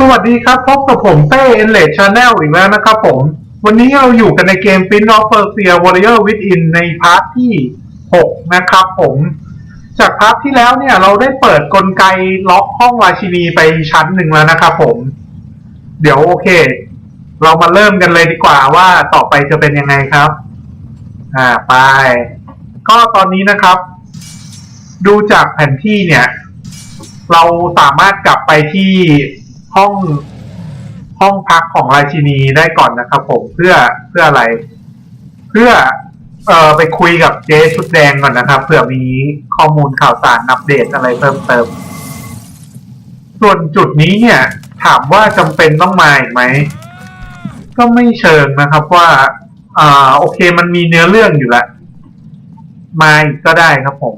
สวัสดีครับ พบกับผมเต้เอ็นเลดชาแนลอีกแล้วนะครับผม วันนี้เราอยู่กันในเกม Prince of Persia Warrior Within ในพาร์ทที่ 6 นะครับผม จากพาร์ทที่แล้วเนี่ยเราได้เปิดกลไกล็อกห้องราชินีไปชั้นหนึ่งแล้วนะครับผม เดี๋ยวโอเค เรามาเริ่มกันเลยดีกว่าว่าต่อไปจะเป็นยังไงครับ อ่าไป ก็ตอนนี้นะครับ ดูจากแผนที่เนี่ย เราสามารถกลับไปที่ ห้องห้องพักของราชินีได้ก่อนนะครับผมเพื่อเพื่ออะไร เพื่อเอ่อไปคุยกับเจ๊ชุดแดงก่อนนะครับเผื่อมีข้อมูลข่าวสารอัปเดตอะไรเพิ่มเติม ส่วนจุดนี้เนี่ย ถามว่าจำเป็นต้องมาอีกไหม ก็ไม่เชิงนะครับว่าอ่าโอเคมันมีเนื้อเรื่องอยู่ล้วมาอีกก็ได้ครับผม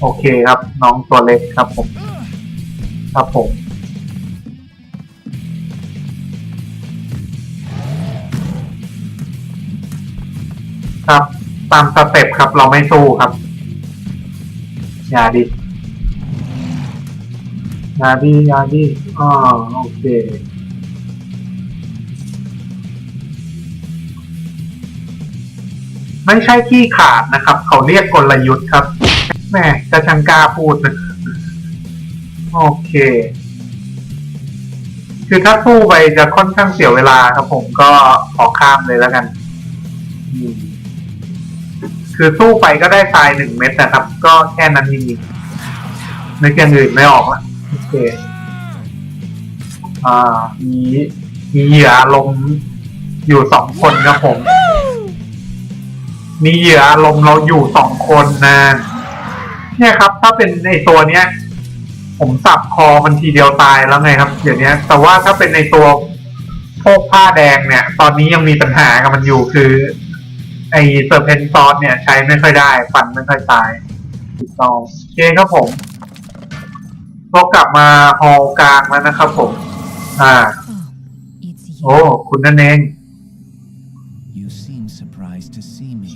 โอเคครับ น้องตัวเล็กครับผม ครับผม ครับ ตามสเต็ปครับ เราไม่สู้ครับ อย่าดิอย่าดิอย่าดิอ๋อโอเคไม่ใช่ขี้ขาดนะครับ เขาเรียกกลยุทธ์ครับแม่จะชังกล้าพูดนะโอเค คือถ้าสู้ไปจะค่อนข้างเสียเวลาครับผมก็ขอข้ามเลยแล้วกัน อืม คือสู้ไปก็ได้ทรายหนึ่งเม็ดนะครับ ก็แค่นั้นจริงๆนึกอย่างอื่นไม่ออกละโอเคอ่ามีมีเหยื่อลมณ์อยู่สองคนครับผม มีเหยื่ออารมณ์เราอยู่สองคนนะเนี่ยครับ ถ้าเป็นในตัวเนี้ย ผมสับคอมันทีเดียวตายแล้วไงครับเดี๋ยวนี้แต่ว่าถ้าเป็นในตัวพวกผ้าแดงเนี่ย ตอนนี้ยังมีปัญหากับมันอยู่คือ ไอเซอร์เพนซอสเนี่ยใช้ไม่ค่อยได้ ฟันไม่ค่อยตายถูกต้องโอเคครับผมก็กลับมาฮอลกลางแล้วนะครับผม อ่า Oh, it's you. โอ้ คุณนั่นเอง You seem surprised to see me.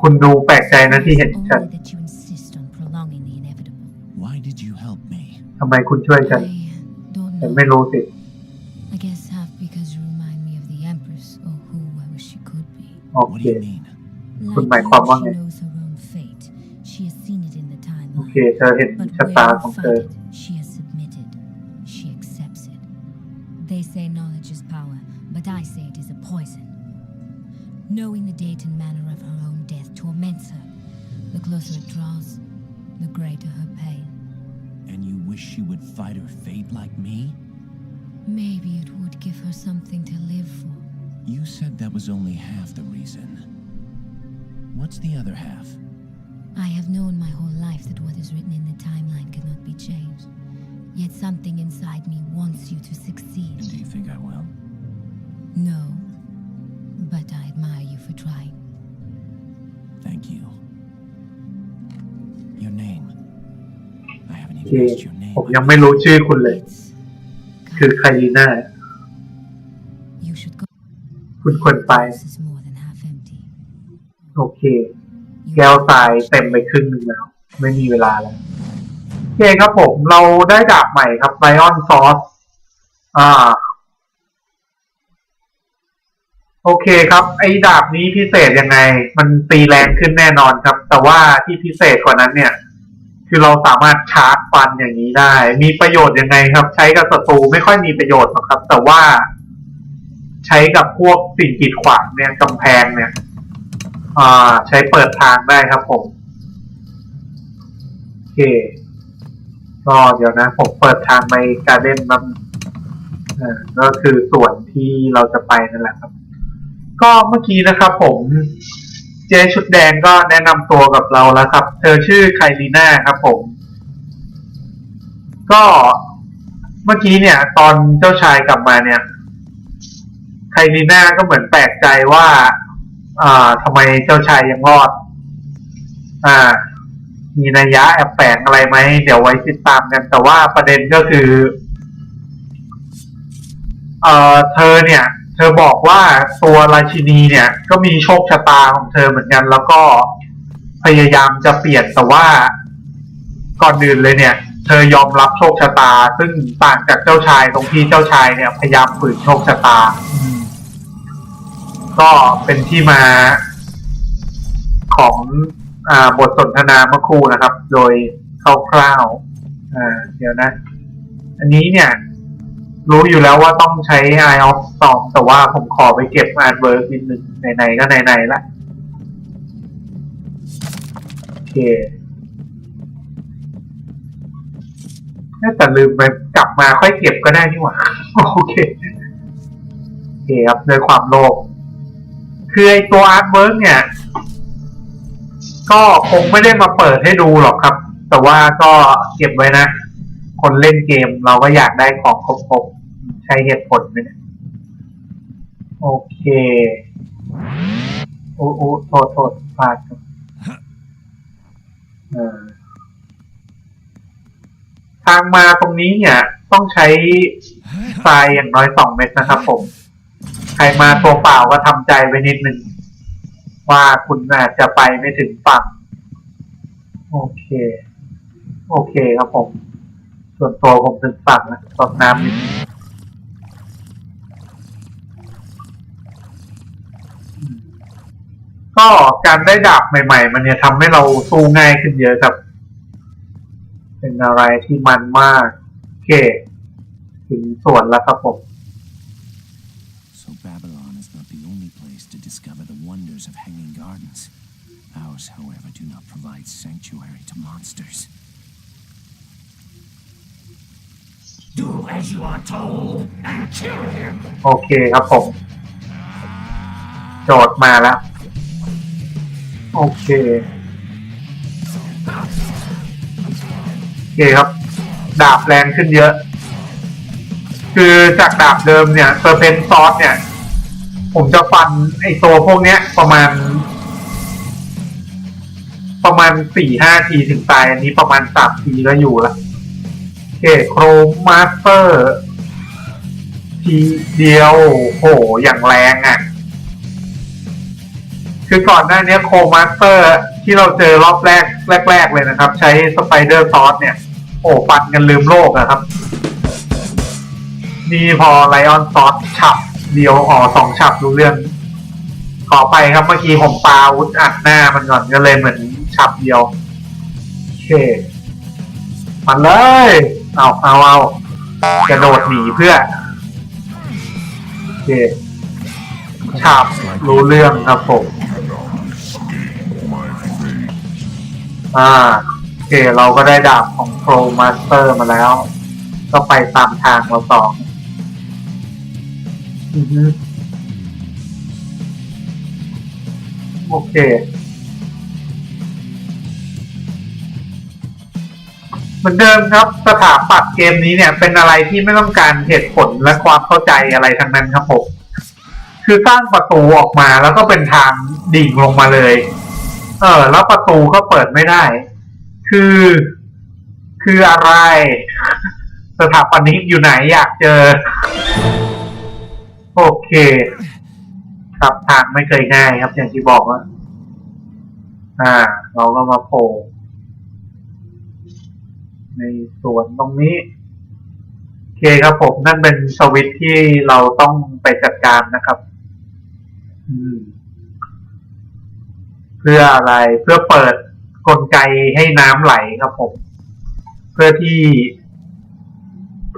คุณดูแปลกใจนะที่เห็น Only ฉัน that you insist on prolonging the inevitable. Why did you help me? ทำไมคุณช่วยฉัน I don't ฉัน know. ไม่รู้สิ I guess half because you remind me of the Empress, or who I wish she could be. โอ What เค do you mean? คุณ Like หมายความ you, ว่า she ไง knows her own fate. She has seen it in the โอเค timeline. เธอเห็น But ชะ where ตา you ของเธ find อ it, she has submitted. She accepts it. They say knowledge is power, but I say it is a poison. Knowing the date and manner of her own death torments her. The closer it draws, the greater her pain. And you wish she would fight her fate like me? Maybe it would give her something to live for. You said that was only half the reason. What's the other half? I have known my whole life that what is written in the timeline cannot be changed. Yet something inside me wants you to succeed. And do you think I will? No, but I admire you for trying. Thank you. Your name. I haven't โอ even เค asked your name. ผมยังไม่รู้ชื่อคุณเลย It's คือใครดีน่า you should go. คุณควรไป โอเค แก้วทรายเต็มไปครึ่งหนึ่งแล้ว ไม่มีเวลาแล้ว โอเคครับผม เราได้ดาบใหม่ครับไบออนซอสอ่า โอเคครับ ไอ้ดาบนี้พิเศษยังไง มันตีแรงขึ้นแน่นอนครับ แต่ว่าที่พิเศษกว่านั้นเนี่ย คือเราสามารถชาร์จฟันอย่างนี้ได้ มีประโยชน์ยังไงครับ ใช้กับศัตรูไม่ค่อยมีประโยชน์หรอกครับ แต่ว่าใช้กับพวกสิ่งกีดขวางเนี่ยกำแพงเนี่ย อ่า ใช้เปิดทางได้ครับผม โอเคก็เดี๋ยวนะ ผมเปิดทางไปการเล่นมันเออก็คือส่วนที่เราจะไปนั่นแหละครับ ก็เมื่อกี้นะครับ ผม เจชุดแดงก็แนะนำตัวกับเราแล้วครับ เธอชื่อไคลีน่าครับ ผม ก็เมื่อกี้เนี่ย ตอนเจ้าชายกลับมาเนี่ย ไคลีน่าก็เหมือนแปลกใจว่า อ่าทำไมเจ้าชายยังรอด อ่า มีนัยยะแอบแฝงอะไรไหม เดี๋ยวไว้ติดตามกัน แต่ว่าประเด็นก็คือเอ่อเธอเนี่ย เธอบอกว่าตัวราชินีเนี่ย ก็มีโชคชะตาของเธอเหมือนกัน แล้วก็พยายามจะเปลี่ยนแต่ว่าก่อนอื่นเลยเนี่ย เธอยอมรับโชคชะตา ซึ่งต่างจากเจ้าชายตรงที่เจ้าชายเนี่ย พยายามฝืนโชคชะตา ก็เป็นที่มาของอบทสนทนาเมื่อครู่นะครับ โดยคร่าวๆเดี๋ยวนะ อันนี้เนี่ย รู้อยู่แล้วว่าต้องใช้ Eye of Storm แต่ว่าผมขอไปเก็บอาร์ตเวิร์กนิดนึงไหนๆก็ไหนๆละโอเคแต่ลืมไปกลับมาค่อยเก็บก็ได้นี่หว่า โอเคโอเคครับด้วยความโลภ คือไอตัวอาร์ตเวิร์กเนี่ย ก็คงไม่ได้มาเปิดให้ดูหรอกครับ แต่ว่าก็เก็บไว้นะ คนเล่นเกมเราก็อยากได้ของครบๆ ใช้เหตุผลไหมเนี่ยโอเคโอ้โอ้โทษโทษพลาดครับทางมาตรงนี้เนี่ย ต้องใช้ทรายอย่างน้อยสองเม็ดนะครับผม ใครมาตัวเปล่าก็ทำใจไว้นิดหนึ่งว่าคุณอาจจะไปไม่ถึงฝั่ง โอเค โอเคครับผม ส่วนตัวผมถึงฝั่งนะตกน้ำนิดนึงก็การได้ดาบใหม่ ๆ มันเนี่ยทำให้เราสู้ง่ายขึ้นเยอะครับ เป็นอะไรที่มันมาก โอเค ถึงส่วนแล้วครับผม provide sanctuary to monsters. Do as you are told and kill him. โอเคครับผม โจทย์มาแล้ว โอเค โอเคครับ ดาบแรงขึ้นเยอะ คือจากดาบเดิมเนี่ยเซอร์เพนซอสเนี่ย ผมจะฟันไอตัวพวกเนี้ยประมาณ ประมาณสี่ห้าทีถึงตาย อันนี้ประมาณสามทีก็อยู่ละโอเคโครมาสเตอร์ทีเดียวโหอย่างแรงอะ คือก่อนหน้านี้โครมาสเตอร์ที่เราเจอรอบแรกแรก ๆ เลยนะครับ ใช้สไปเดอร์ซอสเนี่ย โอ้ฟันกันลืมโลกอะครับ นี่พอไลออนซอสฉับเดียวอ๋อสองฉับรู้เรื่องขอไปครับเมื่อกี้ผมปาอาวุธอัดหน้ามันก่อนก็เลยเหมือน ฉับเดียวโอเคมันเลย เอาเอาเอากระโดดหนีเพื่อโอเคฉาบรู้เรื่องครับผม อ่าโอเคเราก็ได้ดาบของโ r รมาสเตอร์มาแล้ว ก็ไปตามทางเราสองอือโอเค เหมือนเดิมครับสถาปัตย์เกมนี้เนี่ยเป็นอะไรที่ไม่ต้องการเหตุผลและความเข้าใจอะไรทั้งนั้นครับผมคือสร้างประตูออกมาแล้วก็เป็นทางดิ่งลงมาเลย เออ แล้วประตูก็เปิดไม่ได้ คือ คืออะไร สถาปนิกอยู่ไหนอยากเจอ โอเคครับทางไม่เคยง่ายครับ อย่างที่บอกว่า อ่า เราก็มาโผล่ ในสวนตรงนี้โอเคครับผมนั่นเป็นสวิตที่เราต้องไปจัดการนะครับ อืม เพื่ออะไรเพื่อเปิดกลไกให้น้ำไหลครับผม เพื่อที่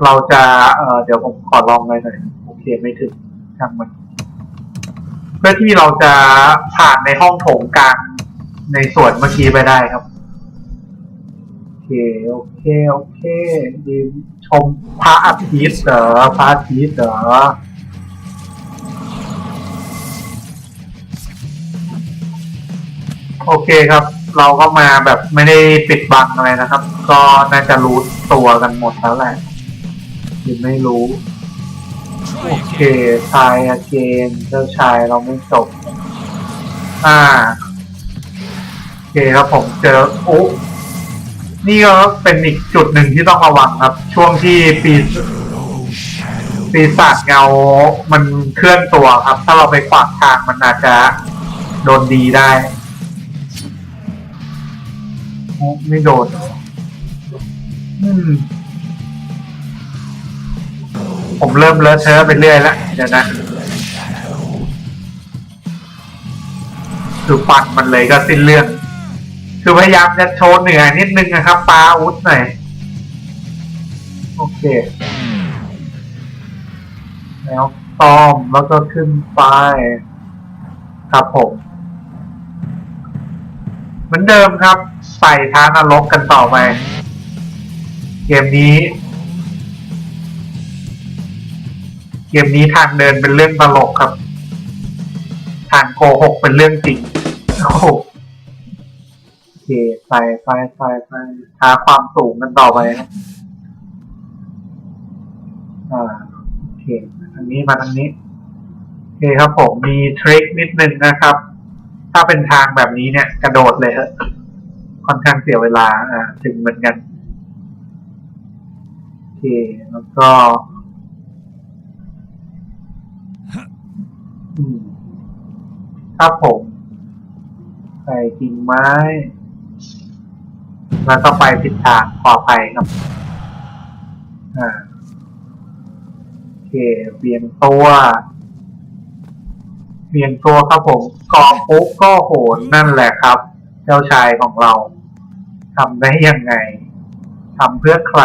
เราจะเเดี๋ยวผมขอลองเลยหน่อยโอเคไม่ถึงช่างมัน เพื่อที่เราจะผ่านในห้องโถงกลางในส่วนเมื่อกี้ไปได้ครับ โอเคโอเคโอเคดีชมพระอาทิตย์เหรอพระอาทิตย์เหรอโอเคครับ เราก็มาแบบไม่ได้ปิดบังอะไรนะครับ ก็น่าจะรู้ตัวกันหมดแล้วแหละหรือไม่รู้ โอเคชายอาเกนเจ้าชายเราไม่จบอ่าโอเคครับผมเจอโอ้ นี่ก็เป็นอีกจุดหนึ่งที่ต้องระวังครับ ช่วงที่ปีศปีศาจเงา มันเคลื่อนตัวครับ ถ้าเราไปขวางทางมันอาจจะโดนดีได้ ไม่โดนมผมเริ่มเลอะเทอะไปเรื่อยแล้วเดี๋ยวนะคือฟันมันเลยก็สิ้นเรื่อง คือพยายามจะโชว์เหนือนิดนึงนะครับปลาอาวุธหน่อย โอเค แล้วต้อมแล้วก็ขึ้นไปครับผมเหมือนเดิมครับ ใส่ท้านรกกันต่อไป เกมนี้ เกมนี้ทางเดินเป็นเรื่องตลกครับ ทางโกหกเป็นเรื่องจริงโอ้ เคไปไปไปไปหาความสูงกันต่อไปครับอ่าโอเคทางนี้มาทางนี้โอเคครับผมมีทริคนิดนึงนะครับ ถ้าเป็นทางแบบนี้เนี่ย กระโดดเลยฮะค่อนข้างเสียเวลาอ่าถึงเหมือนกันโอเคแล้วก็อืมครับผมใส่กิ่งไม้ แล้วก็ไปผิดทางขออภัยครับ อ่าโอเคเบี่ยงตัวเบี่ยงตัวครับผมกอปุ๊บก็โหนนั่นแหละครับ เจ้าชายของเราทำได้ยังไงทำเพื่อใคร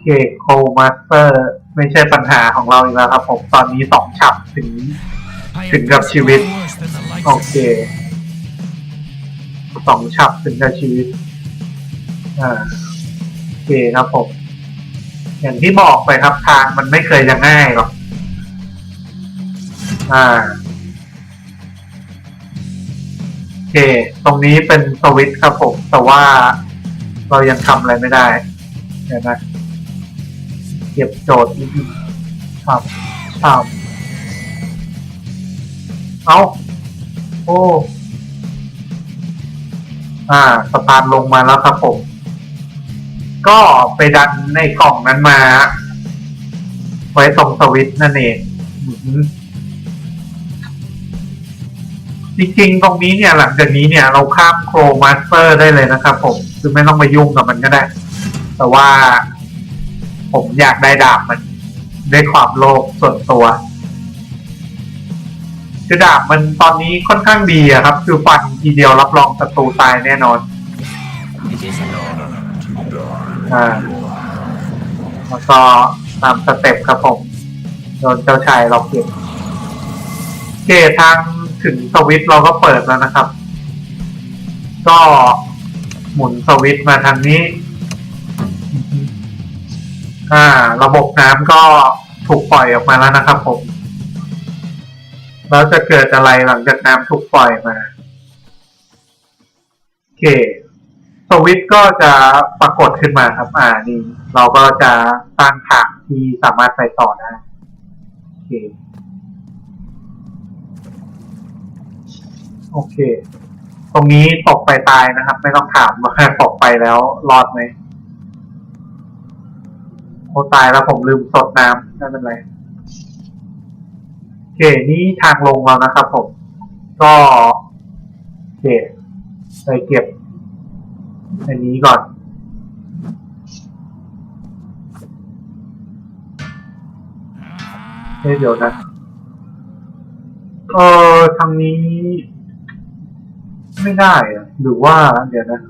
เคโคมาสเตอร์ ไม่ใช่ปัญหาของเราอีกแล้วครับผม ตอนนี้สองฉับถึง ถึงกับชีวิต โอเค สองฉับถึงกับชีวิต อ่าโอเคครับผม อย่างที่บอกไปครับทางมันไม่เคยจะง่ายหรอก อ่าโอเค ตรงนี้เป็นสวิตครับผม แต่ว่าเรายังทำอะไรไม่ได้เดี๋ยวนะเก็บโจทย์นิดนึงครับครับเอาโอ้ อ่าสะพานลงมาแล้วครับผม ก็ไปดันในกล่องนั้นมา ไว้ตรงสวิตช์นั่นเองจริงๆตรงนี้เนี่ยหลังจากนี้เนี่ยเราข้ามโครมาสเตอร์ได้เลยนะครับผม คือไม่ต้องไปยุ่งกับมันก็ได้ แต่ว่าผมอยากได้ดาบมันด้วยความโลภส่วนตัว คือดาบมันตอนนี้ค่อนข้างดีอะครับ คือฟันทีเดียวรับรองศัตรูตายแน่นอนอ่าแล้วก็ตามสเต็ปครับผมโดนเจ้าชายเราเก็บเกทางถึงสวิตช์เราก็เปิดแล้วนะครับ ก็หมุนสวิตช์มาทางนี้ อ่า ระบบน้ำก็ถูกปล่อยออกมาแล้วนะครับผม แล้วจะเกิดอะไรหลังจากน้ำถูกปล่อยมาโอเคสวิตก็จะปรากฏขึ้นมาครับ อ่านี่ เราก็จะสร้างทางที่สามารถไปต่อได้โอเคโอเค ตรงนี้ตกไปตายนะครับ ไม่ต้องถามว่าตกไปแล้วรอดไหมโอตายแล้วผมลืมสดน้ำไม่เป็นไร โอเคนี่ทางลงแล้วนะครับผม ก็โอเคไปเก็บ อันนี้ก่อนเฮ้ยเดี๋ยวนะเออทางนี้ ไม่ได้อะหรือว่าเดี๋ยวนะ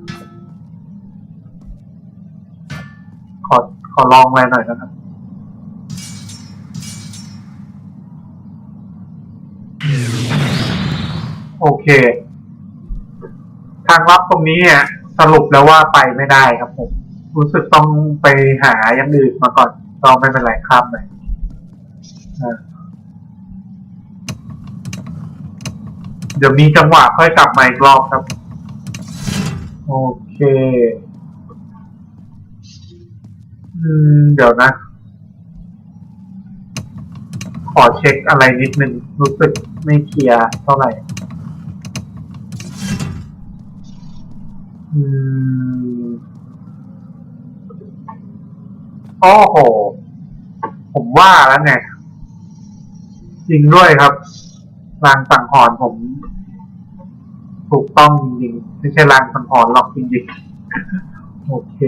ขอขอลองอะไรหน่อยนะครับ เค ทางลับตรงนี้เนี่ยสรุปแล้วว่าไปไม่ได้ครับผม รู้สึกต้องไปหาอย่างอื่นมาก่อนก็ไม่เป็นไรข้ามไปอ่าเดี๋ยวมีจังหวะค่อยกลับมาอีกรอบครับ โอเค อืม เดี๋ยวนะ ขอเช็คอะไรนิดนึง รู้สึกไม่เคลียร์เท่าไหร่ อืม โอ้โห ผมว่าแล้วไงจริงด้วยครับรางสังหรณ์ผม ถูกต้องจริงๆไม่ใช่รางสังหรณ์หรอกจริงๆ โอเค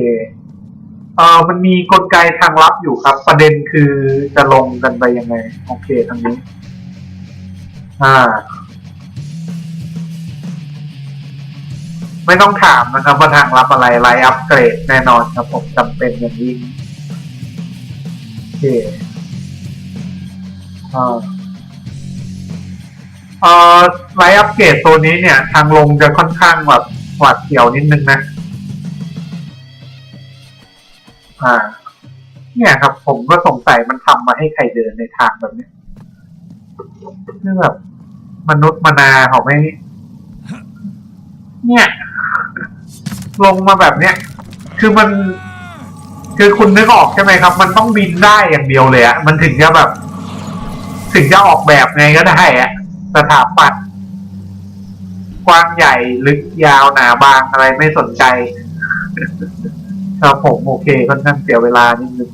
เออมันมีกลไกทางลับอยู่ครับ ประเด็นคือจะลงกันไปยังไง โอเคทางนี้ อ่า ไม่ต้องถามนะครับว่าทางลับอะไรไลน์อัปเกรดแน่นอนครับผมจำเป็นอย่างยิ่งโอเคอ่าเอ่อไลน์อัปเกรดตัวนี้เนี่ย ทางลงจะค่อนข้างแบบหวาดเสียวนิดนึงนะ อ่า เนี่ยครับ ผมก็สงสัยมันทำมาให้ใครเดินในทางแบบนี้คือแบบมนุษย์มนาเขาไม่ เนี่ย ลงมาแบบเนี้ย คือมัน คือคุณนึกออกใช่ไหมครับ มันต้องบินได้อย่างเดียวเลยอะมันถึงจะแบบ ถึงจะออกแบบไงก็ได้อะสถาปัตย์กว้างใหญ่ลึกยาวหนาบางอะไรไม่สนใจครับผมโอเคค่อนข้างเสียเวลานิดนึง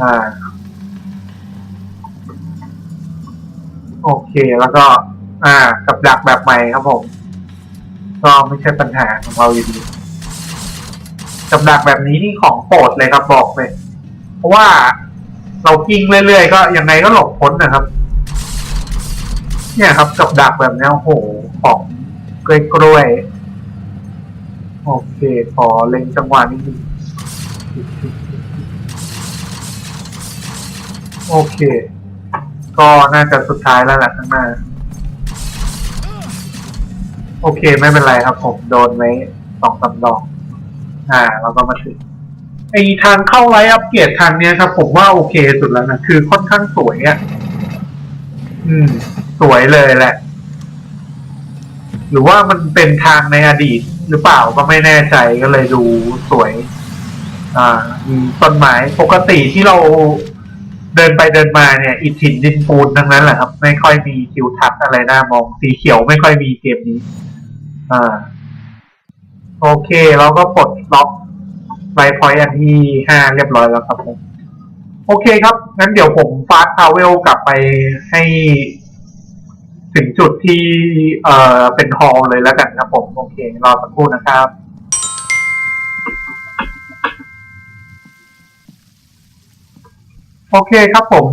อ่าโอเคแล้วก็ อ่า กับดักแบบใหม่ครับผม ก็ไม่ใช่ปัญหาของเราอยู่ดีกับดักแบบนี้นี่ของโปรดเลยครับบอกเลย เพราะว่าเรากิ้งเรื่อยๆก็ยังไงก็หลบพ้นนะครับ เนี่ยครับกับดักแบบนี้โอ้โหของกล้วยๆโอเคขอเล็งจังหวะนิดนึงโอเค ก็น่าจะสุดท้ายแล้วแหละข้างหน้า โอเคไม่เป็นไรครับผมโดนไว้สองสามดอก อ่า เราก็มาถึงไอทางเข้าไลฟ์อัปเกรดทางเนี้ยครับ ผมว่าโอเคสุดแล้วนะคือค่อนข้างสวยอะ่ะอืม สวยเลยแหละ หรือว่ามันเป็นทางในอดีต หรือเปล่าก็ไม่แน่ใจก็เลยดูสวย อ่ามีต้นไม้ปกติที่เราเดินไปเดินมาเนี่ย อิฐหินดินปูนทั้งนั้นแหละครับ ไม่ค่อยมีทิวทัศน์อะไรน่ามอง สีเขียวไม่ค่อยมีเกมนี้ อ่า โอเค เราก็ปลดล็อกไลฟ์พอยต์อันที่ห้าเรียบร้อยแล้วครับผมโอเคครับ งั้นเดี๋ยวผมฟาสต์ทาวเวลกลับไปให้ ถึงจุดที่เอ่อเป็นฮอลเลยแล้วกันครับผม โอเค รอสักครู่นะครับโอเคครับผม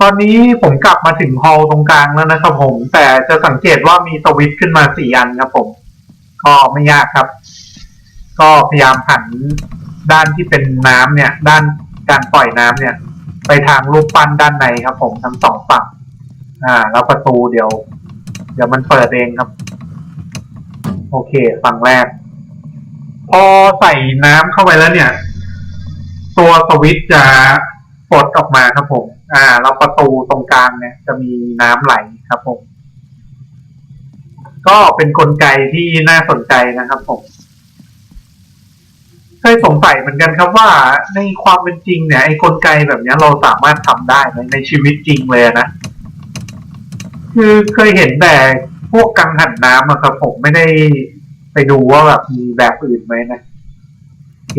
ตอนนี้ผมกลับมาถึงฮอลล์ตรงกลางแล้วนะครับผม แต่จะสังเกตว่ามีสวิตช์ขึ้นมาสี่อันครับผม ก็ไม่ยากครับ ก็พยายามหันด้านที่เป็นน้ำเนี่ย ด้านการปล่อยน้ำเนี่ย ไปทางรูปปั้นด้านในครับ ผมทั้งสองฝั่ง อ่า แล้วประตูเดี๋ยว เดี๋ยวมันเปิดเองครับ โอเคฝั่งแรก พอใส่น้ำเข้าไปแล้วเนี่ย ตัวสวิตช์จะปลดออกมาครับผม อ่าแล้วประตูตรงกลางเนี่ย จะมีน้ำไหลครับผม ก็เป็นนกลไกที่น่าสนใจนะครับผมเคยสงสัยเหมือนกันครับว่าในความเป็นจริงเนี่ยไอ้กลไกแบบนี้เราสามารถทำได้ไหมในชีวิตจริงเลยนะคือเคยเห็นแต่พวกกังหันน้ำอะครับผมไม่ได้ไปดูว่าแบบมีแบบอื่นไหมนะโอเค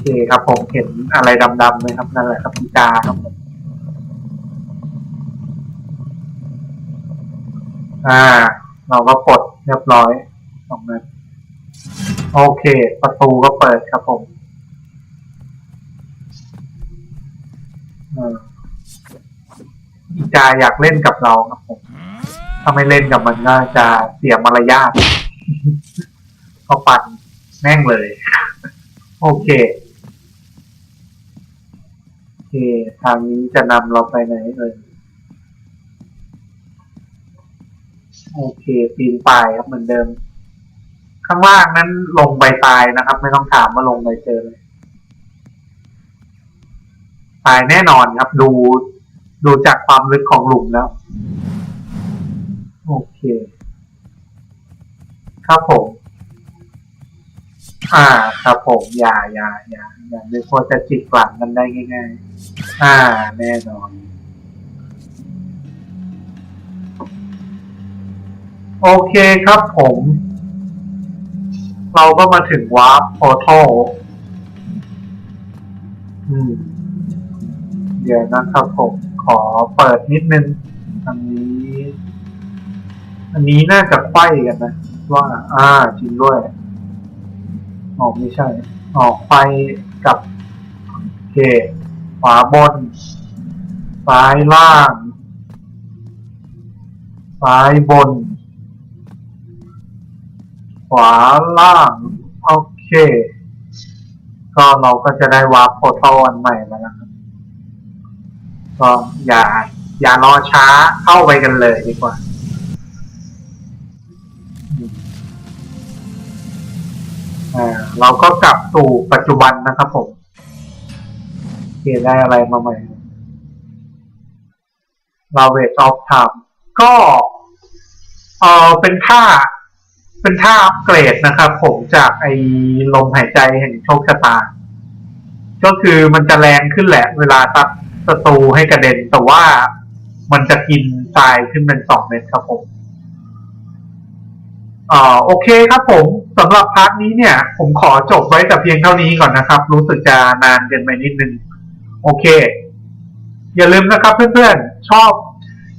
เคครับผมเห็นอะไรดำๆเลยครับนั่นแหละครับพีกาครับผมอ่า เราก็ปลดเรียบร้อยตรงนั้นโอเค ประตูก็เปิดครับผมอีกาอยากเล่นกับเราครับผม ถ้าไม่เล่นกับมันก็จะเสียมารยาทก็ปันแม่งเลย โอเค เค ทางนี้จะนำเราไปไหนเอ่ยโอเค ปีนป่ายครับเหมือนเดิม ข้างล่างนั้นลงไปตายนะครับ ไม่ต้องถามว่าลงไปเจอเลยตายแน่นอนครับ ดูดูจากความลึกของหลุมแล้ว โอเค ครับผม อ่าครับผมอย่าอย่าอย่าอย่าไม่ควรจะจิกหลังกันได้ง่ายๆอ่าแน่นอน โอเคครับผม เราก็มาถึงวาร์ปพอร์ทัลอืม เดี๋ยวนะครับผมขอเปิดนิดนึงอันนี้ อันนี้น่าจะไข้กันนะ ว่า อ่าจริงด้วย ออกไม่ใช่ ออกไปกับเกตขวาบน ซ้ายล่าง ซ้ายบน ขวาล่าง โอเค ก็เราก็จะได้วาร์ปโพโตอันใหม่แล้วนะครับก็อย่า อย่ารอช้าเข้าไปกันเลยดีกว่า เราก็กลับสู่ปัจจุบันนะครับผมเขียนได้อะไรมาใหม่เราเวทออฟไทม์ก็เออเป็นท่า เป็นท่าอัปเกรดนะครับผมจากไอ้ลมหายใจแห่งโชคชะตา ก็คือมันจะแรงขึ้นแหละ เวลาตัดศัตรูให้กระเด็น แต่ว่ามันจะกินทรายขึ้นเป็นสองเม็ดครับผม อ่าโอเคครับผมสำหรับพาร์ทนี้เนี่ย ผมขอจบไว้แต่เพียงเท่านี้ก่อนนะครับ รู้สึกจะนานเกินไปนิดนึง โอเค อย่าลืมนะครับเพื่อนๆ ชอบ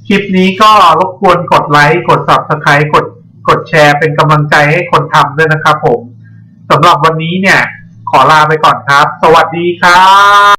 คลิปนี้ก็รบกวนกดไลค์ กด subscribe กดกดแชร์เป็นกำลังใจให้คนทำด้วยนะครับผมสำหรับวันนี้เนี่ย ขอลาไปก่อนครับ สวัสดีครับ